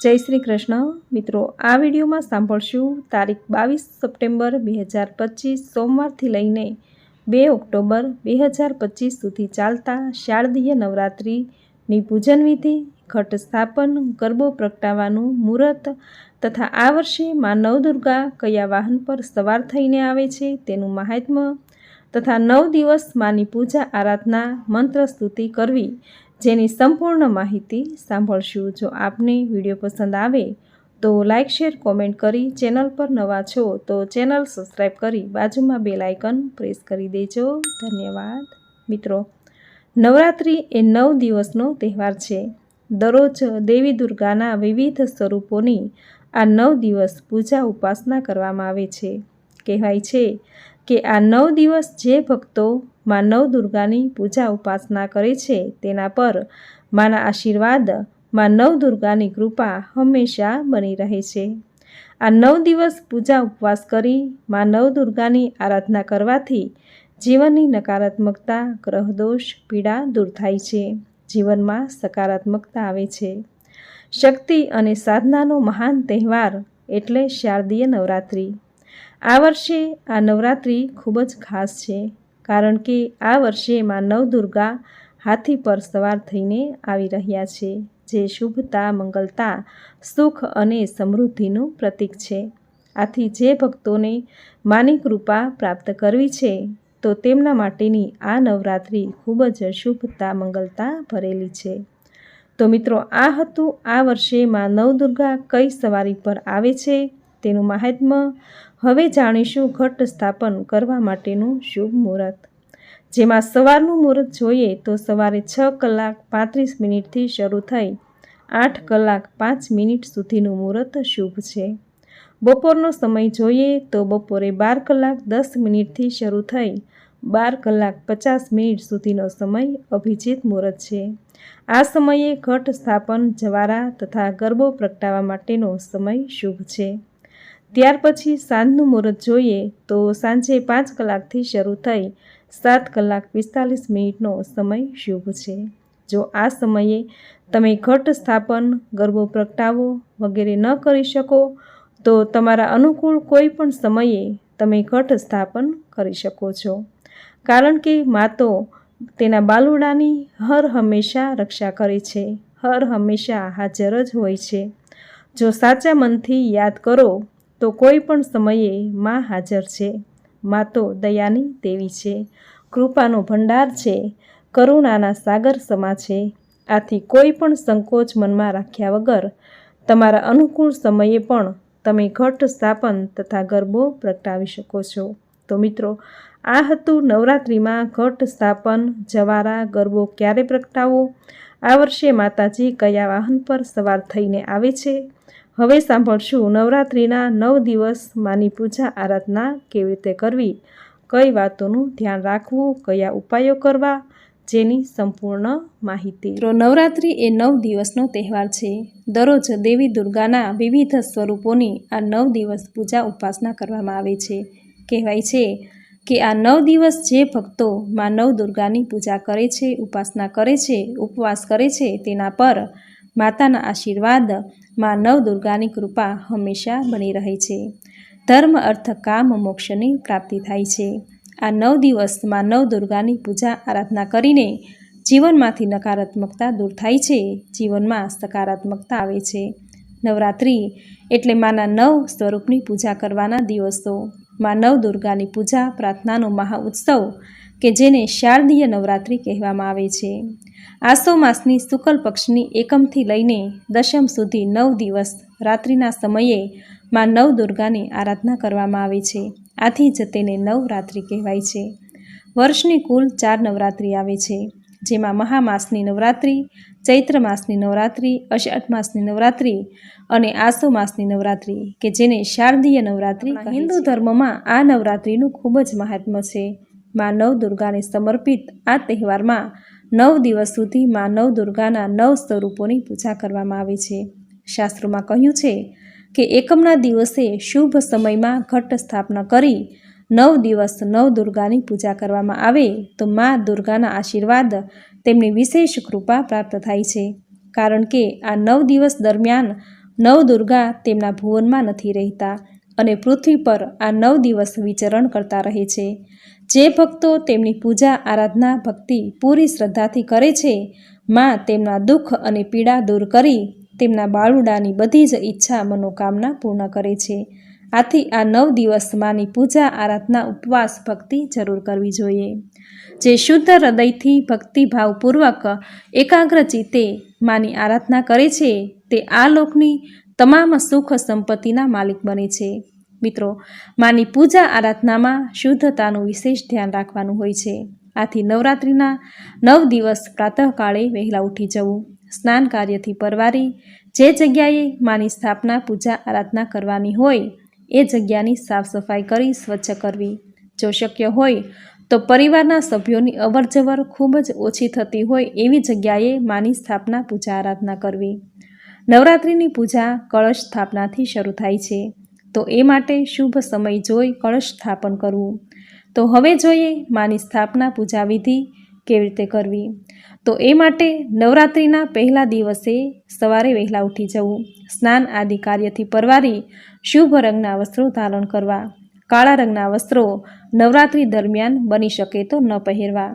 જય શ્રી કૃષ્ણ. મિત્રો, આ વિડીયોમાં સાંભળશું તારીખ બાવીસ સપ્ટેમ્બર બે હજાર પચીસ સોમવારથી લઈને બે ઓક્ટોબર બે હજાર પચીસ સુધી ચાલતા શારદીય નવરાત્રિની પૂજન વિધિ, ઘટ સ્થાપન, ગરબો પ્રગટાવવાનું મુહૂર્ત તથા આ વર્ષે માં નવદુર્ગા કયા વાહન પર સવાર થઈને આવે છે તેનું મહાત્મ્ય તથા નવ દિવસ માની પૂજા આરાધના, મંત્ર સ્તુતિ કરવી જેની સંપૂર્ણ માહિતી સાંભળશું. જો આપને વીડિયો પસંદ આવે તો લાઇક શેર, કોમેન્ટ કરી ચેનલ પર નવા છો તો ચેનલ સબસ્ક્રાઈબ કરી બાજુમાં બે લાઇકન પ્રેસ કરી દેજો. ધન્યવાદ. મિત્રો, નવરાત્રિ એ નવ દિવસનો તહેવાર છે. દરરોજ દેવી દુર્ગાના વિવિધ સ્વરૂપોની આ નવ દિવસ પૂજા ઉપાસના કરવામાં આવે છે. કહેવાય છે કે આ નવ દિવસ જે ભક્તો માં નવ દુર્ગાની પૂજા ઉપાસના કરે છે, તેના પર માના આશીર્વાદ, માં નવ દુર્ગાની કૃપા હંમેશા બની રહે છે. આ નવ દિવસ પૂજા ઉપવાસ કરી માં નવ દુર્ગાની આરાધના કરવાથી જીવનની નકારાત્મકતા, ગ્રહદોષ, પીડા દૂર થાય છે. જીવનમાં સકારાત્મકતા આવે છે. શક્તિ અને સાધનાનો મહાન તહેવાર એટલે શારદીય નવરાત્રિ. આ વર્ષે આ નવરાત્રિ ખૂબ જ ખાસ છે. કારણ કે આ વર્ષે માં નવદુર્ગા હાથી પર સવાર થઈને આવી રહ્યા છે, જે શુભતા, મંગલતા, સુખ અને સમૃદ્ધિનું પ્રતીક છે. આથી જે ભક્તોને માની કૃપા પ્રાપ્ત કરવી છે, તો તેમના માટેની આ નવરાત્રિ ખૂબ જ શુભતા, મંગલતા ભરેલી છે. તો મિત્રો, આ હતું આ વર્ષે માં નવદુર્ગા કઈ સવારી પર આવે છે? તેનું મહાત્મ્ય હવે જાણીશું ઘટ સ્થાપન કરવા માટેનું શુભ મુહૂર્ત. જેમાં સવારનું મુહૂર્ત જોઈએ તો સવારે છ કલાક પાંત્રીસ મિનિટથી શરૂ થઈ આઠ કલાક પાંચ મિનિટ સુધીનું મુહૂર્ત શુભ છે. બપોરનો સમય જોઈએ તો બપોરે બાર કલાક દસ મિનિટથી શરૂ થઈ બાર કલાક પચાસ મિનિટ સુધીનો સમય અભિજીત મુહૂર્ત છે. આ સમયે ઘટ સ્થાપન જવારા તથા ગરબો પ્રગટાવવા માટેનો સમય શુભ છે. ત્યાર પછી સાંજનું મુહૂર્ત જોઈએ તો સાંજે પાંચ કલાકથી શરૂ થઈ સાત કલાક પિસ્તાલીસ મિનિટનો સમય શુભ છે. જો આ સમયે તમે ઘટ સ્થાપન, ગરબો પ્રગટાવો વગેરે ન કરી શકો, તો તમારા અનુકૂળ કોઈ પણ સમયે તમે ઘટ સ્થાપન કરી શકો છો. કારણ કે માતો તેના બાલુડાની હર હંમેશા રક્ષા કરે છે, હર હંમેશા હાજર જ હોય છે. જો સાચા મનથી યાદ કરો તો કોઈ પણ સમયે માં હાજર છે. માં તો દયાની દેવી છે. કૃપાનો ભંડાર છે. કરુણાના સાગર સમા છે. આથી કોઈ પણ સંકોચ મનમાં રાખ્યા વગર તમારા અનુકૂળ સમયે પણ તમે ઘટ સ્થાપન તથા ગરબો પ્રગટાવી શકો છો. તો મિત્રો, આ હતું નવરાત્રિમાં ઘટ સ્થાપન, જવારા, ગરબો ક્યારે પ્રગટાવો? આ વર્ષે માતાજી કયા વાહન પર સવાર થઈને આવે છે? હવે સાંભળશું નવરાત્રિના નવ દિવસ માની પૂજા આરાધના કેવી રીતે કરવી? કઈ વાતોનું ધ્યાન રાખવું? કયા ઉપાયો કરવા? જેની સંપૂર્ણ માહિતી. નવરાત્રિ એ નવ દિવસનો તહેવાર છે. દરરોજ દેવી દુર્ગાના વિવિધ સ્વરૂપોની આ નવ દિવસ પૂજા ઉપાસના કરવામાં આવે છે. કહેવાય છે કે આ નવ દિવસ જે ભક્તો માં નવ દુર્ગાની પૂજા કરે છે, ઉપાસના કરે છે, ઉપવાસ કરે છે, તેના પર માતાના આશીર્વાદ, માં નવ દુર્ગાની કૃપા હંમેશા બની રહે છે. ધર્મ, અર્થ, કામ, મોક્ષની પ્રાપ્તિ થાય છે. આ નવ દિવસમાં નવ દુર્ગાની પૂજા, આરાધના કરીને જીવનમાંથી નકારાત્મકતા દૂર થાય છે. જીવનમાં સકારાત્મકતા આવે છે. નવરાત્રિ એટલે માના નવ સ્વરૂપની પૂજા કરવાના દિવસો. માં નવ દુર્ગાની પૂજા, પ્રાર્થનાનો મહા ઉત્સવ કે જેને શારદીય નવરાત્રિ કહેવામાં આવે છે. આસો માસની શુકલ પક્ષની એકમથી લઈને દશમ સુધી નવ દિવસ રાત્રિના સમયે માં નવ દુર્ગાની આરાધના કરવામાં આવે છે. આથી જ તેને નવરાત્રિ કહેવાય છે. વર્ષની કુલ ચાર નવરાત્રિ આવે છે, જેમાં મહામાસની નવરાત્રિ, ચૈત્ર માસની નવરાત્રિ, અષાઢ માસની નવરાત્રિ અને આસો માસની નવરાત્રિ, કે જેને શારદીય નવરાત્રિ હિન્દુ ધર્મમાં આ નવરાત્રિનું ખૂબ જ મહાત્મ્ય છે. માં નવ દુર્ગાને સમર્પિત આ તહેવારમાં નવ દિવસ સુધી માં નવ દુર્ગાના નવ સ્વરૂપોની પૂજા કરવામાં આવે છે. શાસ્ત્રોમાં કહ્યું છે કે એકમના દિવસે શુભ સમયમાં ઘટ સ્થાપના કરી નવ દિવસ નવ દુર્ગાની પૂજા કરવામાં આવે તો મા દુર્ગાના આશીર્વાદ તેમની વિશેષ કૃપા પ્રાપ્ત થાય છે. કારણ કે આ નવ દિવસ દરમિયાન નવ દુર્ગા તેમના ભુવનમાં નથી રહેતા. અને પૃથ્વી પર આ નવ દિવસ વિચરણ કરતા રહે છે. જે ભક્તો તેમની પૂજા આરાધના ભક્તિ પૂરી શ્રદ્ધાથી કરે છે, માં તેમના દુઃખ અને પીડા દૂર કરી તેમના બાળુડાની બધી જ ઈચ્છા મનોકામના પૂર્ણ કરે છે. આથી આ નવ દિવસ માની પૂજા આરાધના ઉપવાસ ભક્તિ જરૂર કરવી જોઈએ. જે શુદ્ધ હૃદયથી ભક્તિભાવપૂર્વક એકાગ્ર ચિત્તે માની આરાધના કરે છે, તે આ લોકની તમામ સુખ સંપત્તિના માલિક બને છે. મિત્રો, માની પૂજા આરાધનામાં શુદ્ધતાનું વિશેષ ધ્યાન રાખવાનું હોય છે. આથી નવરાત્રિના નવ દિવસ પ્રાતઃકાળે વહેલા ઉઠી જવું, સ્નાન કાર્યથી પરવારી, જે જગ્યાએ માની સ્થાપના, પૂજા આરાધના કરવાની હોય, એ જગ્યાની સાફ સફાઈ કરી સ્વચ્છ કરવી. જો શક્ય હોય, તો પરિવારના સભ્યોની અવરજવર ખૂબ જ ઓછી થતી હોય એવી જગ્યાએ માની સ્થાપના, પૂજા આરાધના કરવી. નવરાત્રિની પૂજા કળશ સ્થાપનાથી શરૂ થાય છે. તો એ માટે શુભ સમય જોઈ કળશ સ્થાપન કરવું. તો હવે જોઈએ માની સ્થાપના પૂજા વિધિ કેવી રીતે કરવી. તો એ માટે નવરાત્રિના પહેલા દિવસે સવારે વહેલા ઉઠી જવું. સ્નાન આદિ કાર્યથી પરવારી શુભ રંગના વસ્ત્રો ધારણ કરવા. કાળા રંગના વસ્ત્રો નવરાત્રિ દરમિયાન બની શકે તો ન પહેરવા.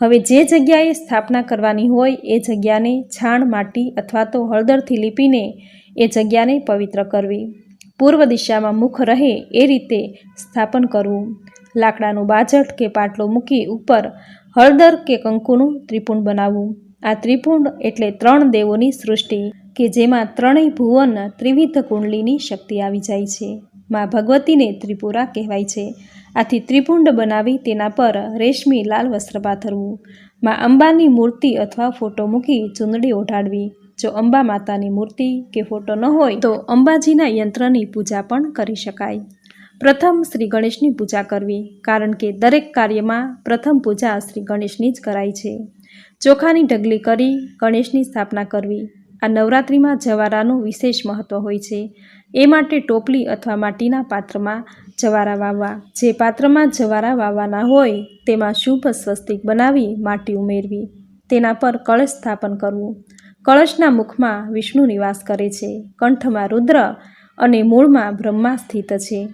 હવે જે જગ્યાએ સ્થાપના કરવાની હોય એ જગ્યાને છાણ, માટી અથવા તો હળદરથી લીપીને એ જગ્યાને પવિત્ર કરવી. પૂર્વ દિશામાં મુખ રહે એ રીતે સ્થાપન કરવું. લાકડાનું બાજટ કે પાટલો મૂકી ઉપર હળદર કે કંકુનું ત્રિપુંડ બનાવવું. આ ત્રિપુંડ એટલે ત્રણ દેવોની સૃષ્ટિ, કે જેમાં ત્રણેય ભુવન ત્રિવિધ કુંડલીની શક્તિ આવી જાય છે. માં ભગવતીને ત્રિપુરા કહેવાય છે. આથી ત્રિપુંડ બનાવી તેના પર રેશમી લાલ વસ્ત્ર પાથરવું માં અંબાની મૂર્તિ અથવા ફોટો મૂકી ચૂંદડી ઓઢાડવી. જો અંબા માતાની મૂર્તિ કે ફોટો ન હોય તો અંબાજીના યંત્રની પૂજા પણ કરી શકાય. પ્રથમ શ્રી ગણેશની પૂજા કરવી, કારણ કે દરેક કાર્યમાં પ્રથમ પૂજા શ્રી ગણેશની જ કરાય છે. ચોખાની ઢગલી કરી ગણેશની સ્થાપના કરવી. આ નવરાત્રિમાં જવારાનું વિશેષ મહત્ત્વ હોય છે. એ માટે ટોપલી અથવા માટીના પાત્રમાં જવારા વાવવા જે પાત્રમાં જવારા વાવવાના હોય, તેમાં શુભ સ્વસ્તિક બનાવી માટી ઉમેરવી. તેના પર કળશ સ્થાપન કરવું. કળશના મુખમાં વિષ્ણુ નિવાસ કરે છે. કંઠમાં રુદ્ર અને મૂળમાં બ્રહ્મા સ્થિત છે.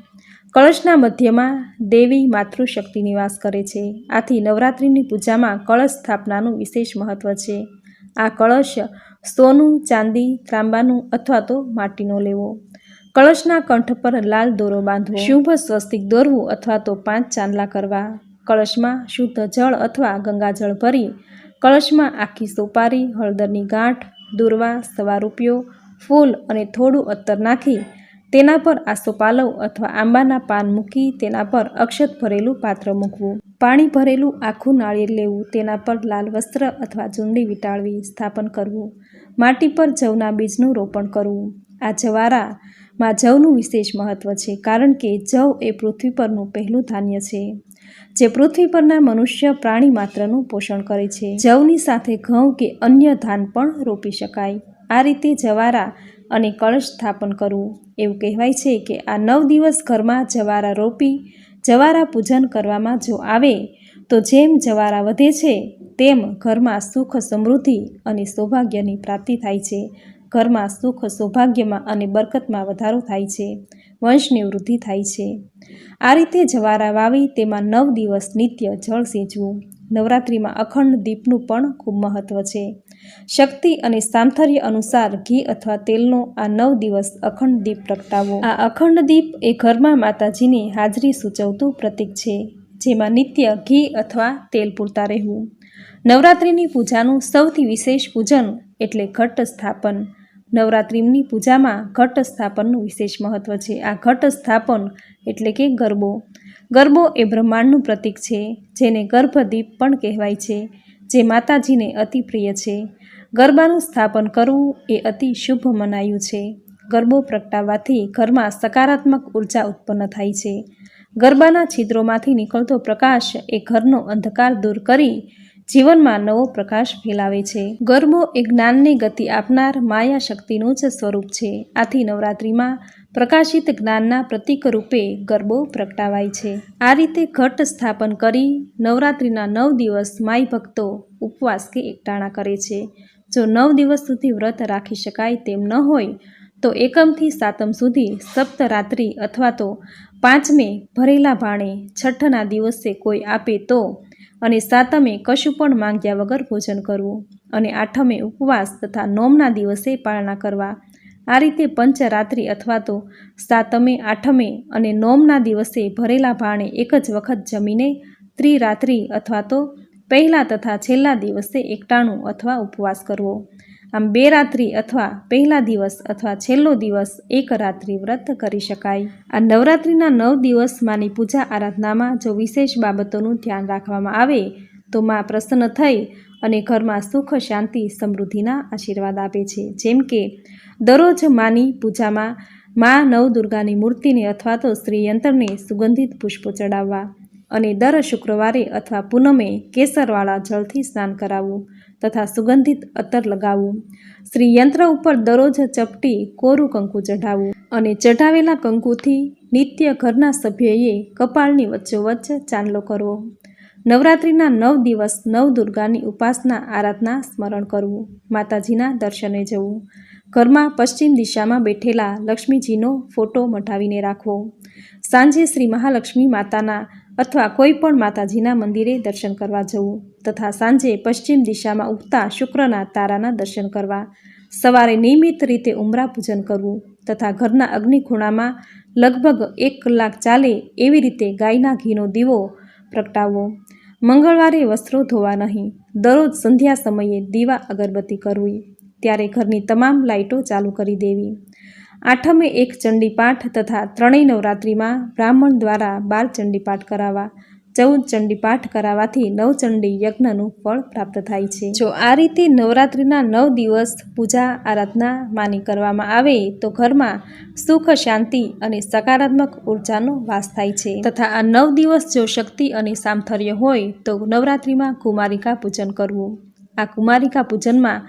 કળશના મધ્યમાં દેવી માતૃશક્તિ નિવાસ કરે છે. આથી નવરાત્રિની પૂજામાં કળશ સ્થાપનાનું વિશેષ મહત્ત્વ છે. આ કળશ સોનું, ચાંદી, ત્રાંબાનું અથવા તો માટીનો લેવો. કળશના કંઠ પર લાલ દોરો બાંધવો. શુભ સ્વસ્તિક દોરવું અથવા તો પાંચ ચાંદલા કરવા. કળશમાં શુદ્ધ જળ અથવા ગંગાજળ ભરી. કળશમાં આખી સોપારી, હળદરની ગાંઠ, દુર્વા સવા રૂપિયો ફૂલ અને થોડું અત્તર નાખી. તેના પર આસોપાલવ અથવા આંબાના પાન મૂકી તેના પર અક્ષત ભરેલું પાત્ર મૂકવું. પાણી ભરેલું આખું નાળિયેર લેવું. તેના પર લાલ વસ્ત્ર અથવા ચૂંડી વિટાળવી સ્થાપન કરવું. માટી પર જવના બીજનું રોપણ કરવું. આ જવારામાં જવનું વિશેષ મહત્ત્વ છે, કારણ કે જવ એ પૃથ્વી પરનું પહેલું ધાન્ય છે, જે પૃથ્વી પરના મનુષ્ય પ્રાણી માત્રનું પોષણ કરે છે. જવની સાથે ઘઉં કે અન્ય ધાન પણ રોપી શકાય. આ રીતે જવારા અને કળશ સ્થાપન કરવું. એવું કહેવાય છે કે આ નવ દિવસ ઘરમાં જવારા રોપી, જવારા પૂજન કરવામાં જો આવે, તો જેમ જવારા વધે છે, તેમ ઘરમાં સુખ સમૃદ્ધિ અને સૌભાગ્યની પ્રાપ્તિ થાય છે. ઘરમાં સુખ, સૌભાગ્યમાં અને બરકતમાં વધારો થાય છે. વંશની વૃદ્ધિ થાય છે. આ રીતે જવારા વાવી તેમાં નવ દિવસ નિત્ય જળ સિંચવું. નવરાત્રિમાં અખંડ દીપનું પણ ખૂબ મહત્ત્વ છે. શક્તિ અને સામથર્ય અનુસાર ઘી અથવા તેલનો આ નવ દિવસ અખંડ દીપ પ્રગટાવો. આ અખંડ દીપ એ ઘરમાં માતાજીની હાજરી સૂચવતું પ્રતીક છે, જેમાં નિત્ય ઘી અથવા તેલ પૂરતા રહેવું. નવરાત્રિની પૂજાનું સૌથી વિશેષ પૂજન એટલે ઘટ સ્થાપન. નવરાત્રિની પૂજામાં ઘટ સ્થાપનનું વિશેષ મહત્ત્વ છે. આ ઘટ સ્થાપન એટલે કે ગરબો. ગરબો એ બ્રહ્માંડનું પ્રતીક છે, જેને ગર્ભદીપ પણ કહેવાય છે, જે માતાજીને અતિ પ્રિય છે. ગરબાનું સ્થાપન કરવું એ અતિ શુભ મનાયું છે. ગરબો પ્રગટાવવાથી ઘરમાં સકારાત્મક ઊર્જા ઉત્પન્ન થાય છે. ગરબાના છિદ્રોમાંથી નીકળતો પ્રકાશ એ ઘરનો અંધકાર દૂર કરી જીવનમાં નવો પ્રકાશ ફેલાવે છે. ગરબો એ જ્ઞાનને ગતિ આપનાર માયા શક્તિનું જ સ્વરૂપ છે. આથી નવરાત્રિમાં પ્રકાશિત જ્ઞાનના પ્રતીક રૂપે ગરબો પ્રગટાવાય છે. આ રીતે ઘટ સ્થાપન કરી નવરાત્રિના નવ દિવસ માઈ ભક્તો ઉપવાસ કે એકટાણા કરે છે. જો નવ દિવસ સુધી વ્રત રાખી શકાય તેમ ન હોય, તો એકમથી સાતમ સુધી સપ્તરાત્રિ અથવા તો પાંચમે ભરેલા ભાણે છઠ્ઠના દિવસે કોઈ આપે તો અને સાતમે કશું પણ માંગ્યા વગર ભોજન કરવું અને આઠમે ઉપવાસ તથા નોમના દિવસે પાળના કરવા. આ રીતે પંચરાત્રિ અથવા તો સાતમે, આઠમે અને નોમના દિવસે ભરેલા ભાણે એક જ વખત જમીને ત્રિરાત્રિ અથવા તો પહેલા તથા છેલ્લા દિવસે એકટાણું અથવા ઉપવાસ કરવો. આમ બે રાત્રિ અથવા પહેલા દિવસ અથવા છેલ્લો દિવસ એક રાત્રિ વ્રત કરી શકાય. આ નવરાત્રિના નવ દિવસ માની પૂજા આરાધનામાં જો વિશેષ બાબતોનું ધ્યાન રાખવામાં આવે, તો માં પ્રસન્ન થઈ અને ઘરમાં સુખ, શાંતિ, સમૃદ્ધિના આશીર્વાદ આપે છે. જેમ કે, દરરોજ માની પૂજામાં મા નવદુર્ગાની મૂર્તિને અથવા તો શ્રીયંત્રને સુગંધિત પુષ્પો ચડાવવા અને દર શુક્રવારે અથવા પૂનમે કેસરવાળા જળથી સ્નાન કરાવવું. તથા સુગંધિત અત્તર લગાવવું. શ્રી યંત્ર ઉપર દરરોજ ચપટી કોરું કંકુ ચઢાવવું અને ચઢાવેલા કંકુથી નિત્ય ઘરના સભ્યએ કપાળની વચ્ચોવચ્ચ ચાંદલો કરવો. નવરાત્રિના નવ દિવસ નવ દુર્ગાની ઉપાસના આરાધના સ્મરણ કરવું, માતાજીના દર્શને જવું. ઘરમાં પશ્ચિમ દિશામાં બેઠેલા લક્ષ્મીજીનો ફોટો મઢાવીને રાખવો. સાંજે શ્રી મહાલક્ષ્મી માતાના અથવા કોઈ પણ માતાજીના મંદિરે દર્શન કરવા જવું તથા સાંજે પશ્ચિમ દિશામાં ઉગતા શુક્રના તારાના દર્શન કરવા. સવારે નિયમિત રીતે ઉમરા પૂજન કરવું તથા ઘરના અગ્નિખૂણામાં લગભગ એક કલાક ચાલે એવી રીતે ગાયના ઘીનો દીવો પ્રગટાવવો. મંગળવારે વસ્ત્રો ધોવા નહીં, દરરોજ સંધ્યા સમયે દીવા અગરબત્તી કરવી, ત્યારે ઘરની તમામ લાઇટો ચાલુ કરી દેવી. આઠમે એક ચંડીપાઠ તથા ત્રણેય નવરાત્રિમાં બ્રાહ્મણ દ્વારા બાર ચંડીપાઠ કરાવવા, ચૌદ ચંડીપાઠ કરાવવાથી નવચંડી યજ્ઞનું ફળ પ્રાપ્ત થાય છે. જો આ રીતે નવરાત્રિના નવ દિવસ પૂજા આરાધના માની કરવામાં આવે, તો ઘરમાં સુખ, શાંતિ અને સકારાત્મક ઉર્જાનો વાસ થાય છે. તથા આ નવ દિવસ જો શક્તિ અને સામથર્ય હોય, તો નવરાત્રિમાં કુમારિકા પૂજન કરવું. આ કુમારિકા પૂજનમાં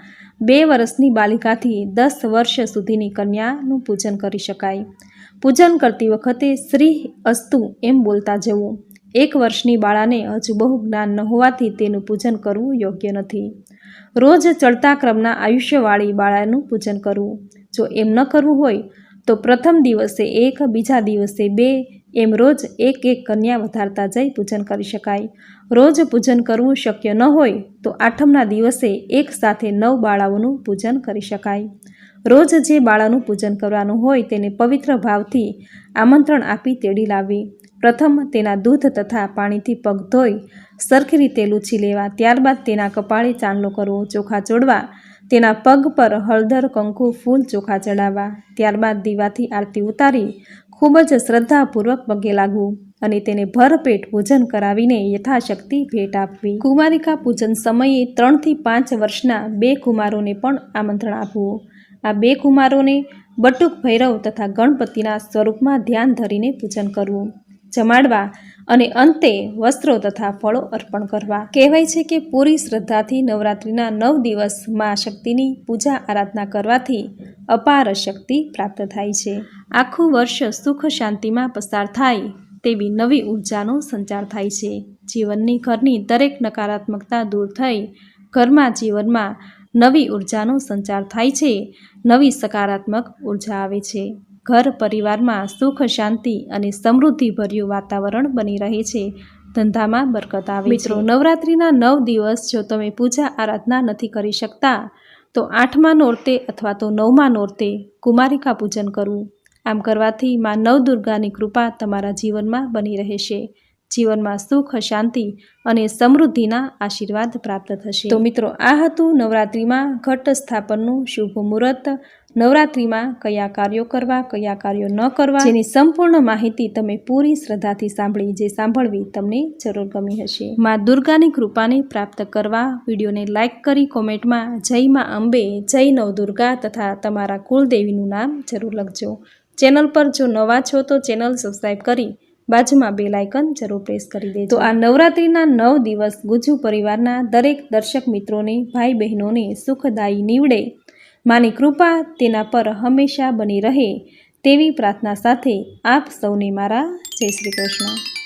બે વર્ષની બાલિકાથી દસ વર્ષ સુધીની કન્યાનું પૂજન કરી શકાય. પૂજન કરતી વખતે શ્રી અસ્તુ એમ બોલતા જવું. એક વર્ષની બાળાને હજુ બહુ જ્ઞાન ન હોવાથી તેનું પૂજન કરવું યોગ્ય નથી. રોજ ચડતા ક્રમના આયુષ્યવાળી બાળાનું પૂજન કરવું. જો એમ ન કરવું હોય, તો પ્રથમ દિવસે એક, બીજા દિવસે બે એમ રોજ એક એક કન્યા વધારતા જઈ પૂજન કરી શકાય. રોજ પૂજન કરવું શક્ય ન હોય તો આઠમના દિવસે એક સાથે નવ બાળાઓનું પૂજન કરી શકાય. રોજ જે બાળાનું પૂજન કરવાનું હોય તેને પવિત્ર ભાવથી આમંત્રણ આપી તેડી લાવવી. પ્રથમ તેના દૂધ તથા પાણીથી પગ ધોઈ, સરખી રીતે લૂછી લેવા, ત્યારબાદ તેના કપાળે ચાંદલો કરવો, ચોખા ચોડવા, તેના પગ પર હળદર, કંકુ, ફૂલ ચોખા ચડાવવા, ત્યારબાદ દીવાથી આરતી ઉતારી ખૂબ જ શ્રદ્ધાપૂર્વક પગે લાગવું અને તેને ભરપેટ પૂજન કરાવીને યથાશક્તિ ભેટ આપવી. કુમારિકા પૂજન સમયે ત્રણથી પાંચ વર્ષના બે કુમારોને પણ આમંત્રણ આપવું. આ બે કુમારોને બટુક ભૈરવ તથા ગણપતિના સ્વરૂપમાં ધ્યાન ધરીને પૂજન કરવું, જમાડવા અને અંતે વસ્ત્રો તથા ફળો અર્પણ કરવા. કહેવાય છે કે પૂરી શ્રદ્ધાથી નવરાત્રિના નવ દિવસ મા શક્તિની પૂજા આરાધના કરવાથી અપાર શક્તિ પ્રાપ્ત થાય છે. આખું વર્ષ સુખ શાંતિમાં પસાર થાય તેવી નવી ઉર્જાનો સંચાર થાય છે. જીવનની ઘરની દરેક નકારાત્મકતા દૂર થઈ ઘરમાં જીવનમાં નવી ઉર્જાનો સંચાર થાય છે. નવી સકારાત્મક ઊર્જા આવે છે. ઘર પરિવારમાં સુખ, શાંતિ અને સમૃદ્ધિભર્યું વાતાવરણ બની રહે છે. ધંધામાં બરકત આવે મિત્રો, નવરાત્રિના નવ દિવસ જો તમે પૂજા, આરાધના નથી કરી શકતા તો આઠમા નોરતે અથવા તો નવમા નોરતે કુમારિકા પૂજન કરવું. આમ કરવાથી માં નવદુર્ગાની કૃપા તમારા જીવનમાં બની રહેશે. જીવનમાં સુખ, શાંતિ અને સમૃદ્ધિના આશીર્વાદ પ્રાપ્ત થશે. તો મિત્રો, આ હતું નવરાત્રિમાં ઘટ સ્થાપનનું શુભ મુહૂર્ત. નવરાત્રિમાં કયા કાર્યો કરવા, કયા કાર્યો ન કરવા, જેની સંપૂર્ણ માહિતી તમે પૂરી શ્રદ્ધાથી સાંભળી, જે સાંભળવી તમને જરૂર ગમી હશે. માં દુર્ગાની કૃપાને પ્રાપ્ત કરવા વિડીયોને લાઇક કરી કોમેન્ટમાં જય માં અંબે, જય નવ દુર્ગા તથા તમારા કુલદેવીનું નામ જરૂર લખજો. ચેનલ પર જો નવા છો તો ચેનલ સબસ્ક્રાઈબ કરી બાજુમાં બે લાયકન જરૂર પ્રેસ કરી દેજો. તો આ નવરાત્રિના નવ દિવસ ગુજુ પરિવારના દરેક દર્શક મિત્રોને, ભાઈ બહેનોને સુખદાયી નીવડે. માની કૃપા તેના પર હંમેશા બની રહે. તેવી પ્રાર્થના સાથે આપ સૌને મારા જય શ્રી કૃષ્ણ.